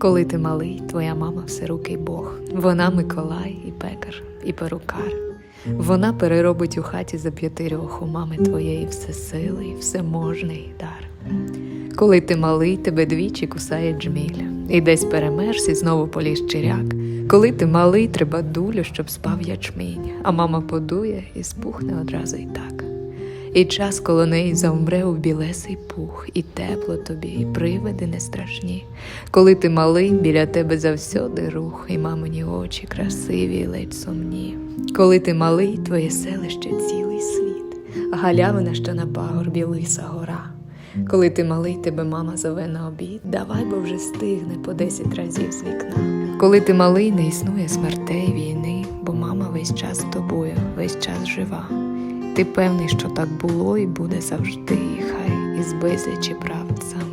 Коли ти малий, твоя мама всерукий Бог. Вона Миколай і пекар, і перукар. Вона переробить у хаті за п'ятирьох у мами твоєї всесилий, всеможний дар. Коли ти малий, тебе двічі кусає джміль, і десь перемерз і знову поліз чиряк. Коли ти малий, треба дулю, щоб спав ячмінь, а мама подує і спухне одразу й так. І час коло неї завмре у білесий пух, і тепло тобі, і привиди не страшні. Коли ти малий, біля тебе завсюди рух, і мамині очі красиві, й ледь сумні. Коли ти малий, твоє селище цілий світ, галявина, що на пагорбі лиса гора. Коли ти малий, тебе мама зове на обід, давай, бо вже стигне по десять разів з вікна. Коли ти малий, не існує смертей війни, бо мама весь час з тобою, весь час жива. Ти певний, що так було і буде завжди, і хай із безлічі правд сам